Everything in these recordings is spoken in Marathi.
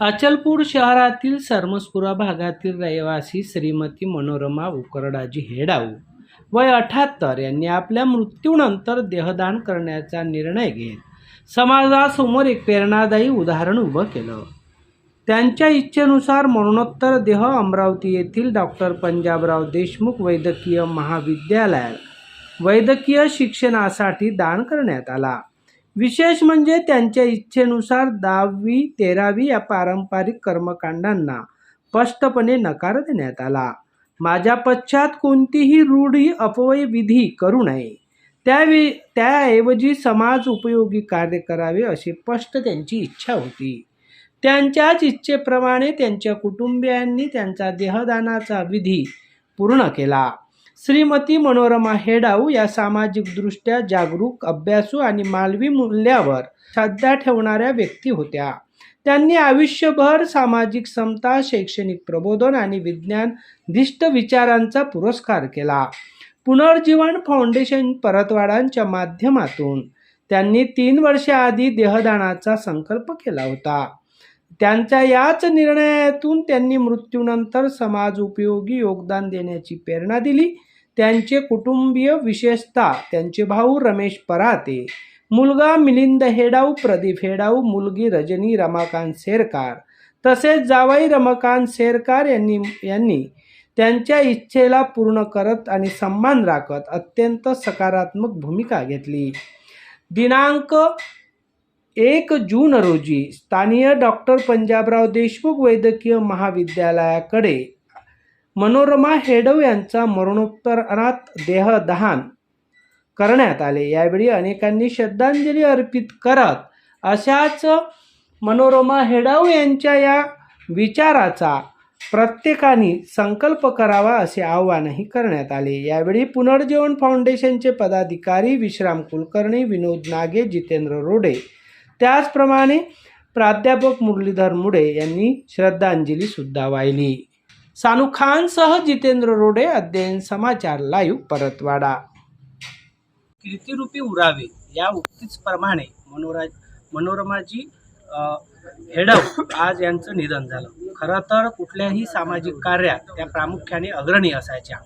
अचलपूर शहरातील सरमसपुरा भागातील रहिवासी श्रीमती मनोरमा उकरडाजी हेडाऊ वय अठ्याहत्तर. यांनी आपल्या मृत्यूनंतर देहदान करण्याचा निर्णय घेत समाजासमोर एक प्रेरणादायी उदाहरण उभं केलं. त्यांच्या इच्छेनुसार मरणोत्तर देह अमरावती येथील डॉक्टर पंजाबराव देशमुख वैद्यकीय महाविद्यालयात वैद्यकीय शिक्षणासाठी दान करण्यात आला. विशेष म्हणजे त्यांच्या इच्छेनुसार दहावी तेरावी या पारंपरिक कर्मकांडांना स्पष्टपणे नकार देण्यात आला. माझ्या पश्चात कोणतीही रूढी अपवय विधी करू नये. त्यावे त्याऐवजी समाज उपयोगी कार्य करावे अशी स्पष्ट त्यांची इच्छा होती. त्यांच्याच इच्छेप्रमाणे त्यांच्या कुटुंबियांनी त्यांचा देहदानाचा विधी पूर्ण केला. श्रीमती मनोरमा हेडाऊ या सामाजिकदृष्ट्या जागरूक अभ्यासू आणि मालवी मूल्यावर श्रद्धा ठेवणाऱ्या व्यक्ती होत्या. त्यांनी आयुष्यभर सामाजिक समता शैक्षणिक प्रबोधन आणि विज्ञान दिष्ट विचारांचा पुरस्कार केला. पुनर्जीवन फाउंडेशन परतवाडांच्या माध्यमातून त्यांनी तीन वर्षाआधी देहदानाचा संकल्प केला होता. त्यांच्या याच निर्णयातून त्यांनी मृत्यूनंतर समाज उपयोगी योगदान देण्याची प्रेरणा दिली. त्यांचे कुटुंबीय विशेषतः त्यांचे भाऊ रमेश पराते मुलगा मिलिंद हेडाऊ प्रदीप हेडाऊ मुलगी रजनी रमाकांत शेरकार तसेच जावाई रमाकांत शेरकार यांनी यांनी त्यांच्या इच्छेला पूर्ण करत आणि सन्मान राखत अत्यंत सकारात्मक भूमिका घेतली. दिनांक एक जून रोजी स्थानीय डॉक्टर पंजाबराव देशमुख वैद्यकीय महाविद्यालयाकडे मनोरमा हेडव यांचा मरणोत्तरात देहदहान करण्यात आले. यावेळी अनेकांनी श्रद्धांजली अर्पित करत अशाच मनोरमा हेडव यांच्या या विचाराचा प्रत्येकाने संकल्प करावा असे आवाहनही करण्यात आले. यावेळी पुनर्जीवन फाउंडेशनचे पदाधिकारी विश्राम कुलकर्णी विनोद नागे जितेंद्र रोडे त्याचप्रमाणे प्राध्यापक मुरलीधर मुडे यांनी श्रद्धांजलीसुद्धा वाहिली. सानू खानसह जितेंद्र रोडे अध्ययन समाचार लाईव्ह परतवाडा. कीर्तिरूपी उरावे या उक्तीच प्रमाणे मनोरा मनोरमाजी हेडव आज यांचं निधन झालं. खरं तर कुठल्याही सामाजिक कार्यात त्या प्रामुख्याने अग्रणी असायच्या.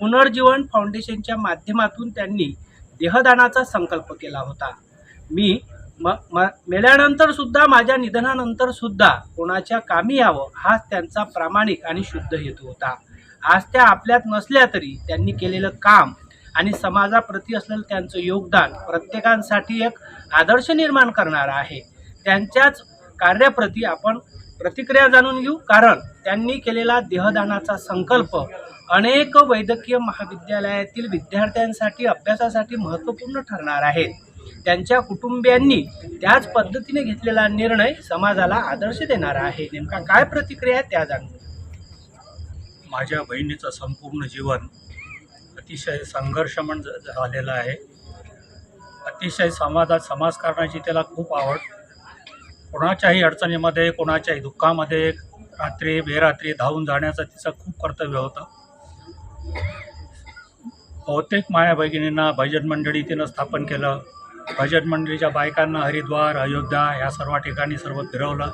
पुनर्जीवन फाउंडेशनच्या माध्यमातून त्यांनी देहदानाचा संकल्प केला होता. मी मग म मेल्यानंतर सुद्धा माझ्या निधनानंतर सुद्धा कोणाच्या कामी यावं हाच त्यांचा प्रामाणिक आणि शुद्ध हेतू होता. आज त्या आपल्यात नसल्या तरी त्यांनी केलेलं काम आणि समाजाप्रती असलेलं त्यांचं योगदान प्रत्येकांसाठी एक आदर्श निर्माण करणारं आहे. त्यांच्याच कार्याप्रती आपण प्रतिक्रिया जाणून घेऊ कारण त्यांनी केलेला देहदानाचा संकल्प अनेक वैद्यकीय महाविद्यालयातील विद्यार्थ्यांसाठी अभ्यासासाठी महत्त्वपूर्ण ठरणार आहेत त्यांच्या कुटुंबियांनी त्याच पद्धतीने घेतलेला निर्णय समाजाला आदर्श देणारा आहे. नेमका काय प्रतिक्रिया आहे त्या जाणून माझ्या बहिणीचं संपूर्ण जीवन अतिशय संघर्षमण ज- झालेलं आहे. अतिशय समाजात समाजकारणाची त्याला खूप आवड. कोणाच्याही अडचणीमध्ये कोणाच्याही दुःखामध्ये रात्री बेरात्री धावून जाण्याचं तिचं खूप कर्तव्य होतं. बहुतेक माया भगिनींना भजन मंडळी तिनं स्थापन केलं. भजन मंडळीच्या बायकांना हरिद्वार अयोध्या या सर्व ठिकाणी सर्व फिरवलं.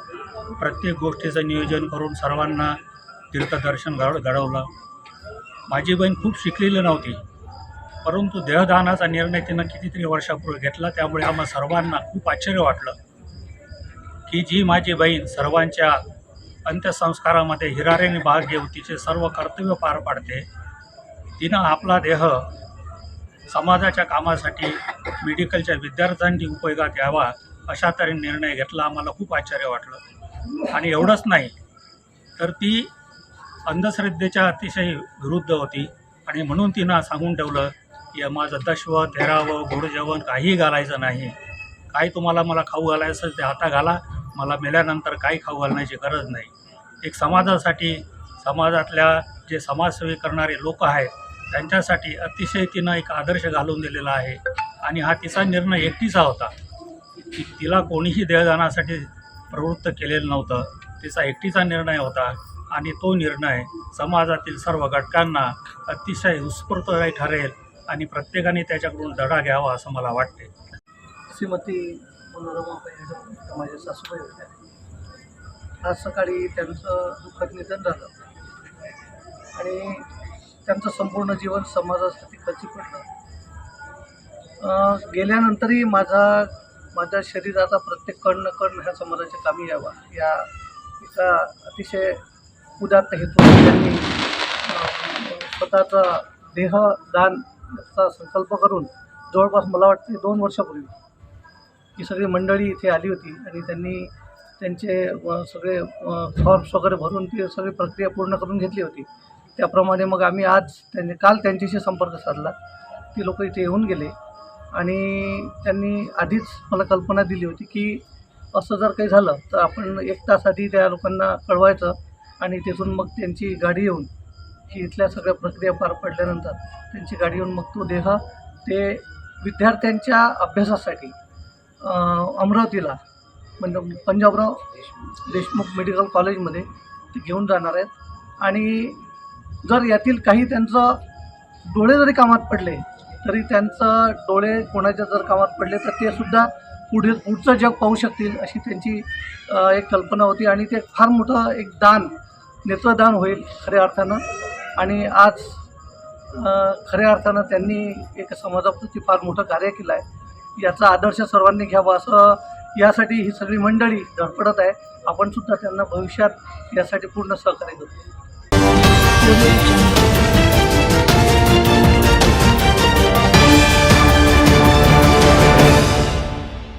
प्रत्येक गोष्टीचं नियोजन करून सर्वांना तीर्थदर्शन घड घडवलं. माझी बहीण खूप शिकलेली नव्हती परंतु देहदानाचा निर्णय तिनं कितीतरी वर्षापूर्वी घेतला. त्यामुळे आम्हा सर्वांना खूप आश्चर्य वाटलं की जी माझी बहीण सर्वांच्या अंत्यसंस्कारामध्ये हिरारेने भाग घेऊन तिचे सर्व कर्तव्य पार पाडते तिनं आपला देह समाजाच्या कामासाठी मेडिकलच्या विद्यार्थ्यांची उपयोगात यावा अशा तऱ्हेने निर्णय घेतला. आम्हाला खूप आश्चर्य वाटलं. आणि एवढंच नाही तर ती अंधश्रद्धेच्या अतिशय विरुद्ध होती. आणि म्हणून तिनं सांगून ठेवलं की माझं दशव तेरावं गोड जेवण काहीही घालायचं नाही. काही तुम्हाला मला खाऊ घालायचं असेल ते आता घाला. मला मेल्यानंतर काही खाऊ घालण्याची गरज नाही. एक समाजासाठी समाजातल्या जे समाजसेवी करणारे लोक आहेत त्यांच्यासाठी अतिशय तिनं एक आदर्श घालून दिलेला आहे. आणि हा तिचा निर्णय एकटीचा होता. की तिला कोणीही देहदानासाठी प्रवृत्त केलेलं नव्हतं. तिचा एकटीचा निर्णय होता. आणि तो निर्णय समाजातील सर्व घटकांना अतिशय उत्स्फूर्तदायी ठरेल आणि प्रत्येकाने त्याच्याकडून धडा घ्यावा असं मला वाटते. श्रीमती मनोरमा माझ्या सासूबाई होत्या. आज सकाळी त्यांचं दुःखद निधन झालं. आणि त्यांचं संपूर्ण जीवन समाजासाठी खर्ची पडलं. गेल्यानंतरही माझा माझ्या शरीराचा प्रत्येक कण न कण ह्या समाजाच्या कामी यावा. या एका अतिशय उदात्त हेतू त्यांनी स्वतःचा देहदानचा संकल्प करून जवळपास मला वाटते दोन वर्षापूर्वी ही सगळी मंडळी इथे आली होती आणि त्यांनी त्यांचे सगळे फॉर्म्स वगैरे भरून ती सगळी प्रक्रिया पूर्ण करून घेतली होती. त्याप्रमाणे मग आम्ही आज त्यांनी काल त्यांच्याशी संपर्क साधला. ती लोक इथे येऊन गेले. आणि त्यांनी आधीच मला कल्पना दिली होती की असं जर काही झालं तर आपण एक तास आधी त्या लोकांना कळवायचं आणि तिथून मग त्यांची गाडी येऊन की इथल्या सगळ्या प्रक्रिया पार पडल्यानंतर त्यांची गाडी येऊन मग तो देह ते विद्यार्थ्यांच्या अभ्यासासाठी अमरावतीला म्हणजे पंजाबराव देशमुख मेडिकल कॉलेजमध्ये ते घेऊन जाणार आहेत. आणि जर यातील काही त्यांचं डोळे जरी कामात पडले तरी त्यांचं डोळे कोणाच्या जर कामात पडले तर ते सुद्धा पुढे पुढचं जग पाहू शकतील अशी त्यांची एक कल्पना होती. आणि ते फार मोठं एक दान नेत्रदान होईल खऱ्या अर्थानं. आणि आज खऱ्या अर्थानं त्यांनी एक समाजाप्रती फार मोठं कार्य केलं आहे. याचा आदर्श सर्वांनी घ्यावा असं यासाठी ही सगळी मंडळी धडपडत आहे. आपण सुद्धा त्यांना भविष्यात यासाठी पूर्ण सहकार्य करू.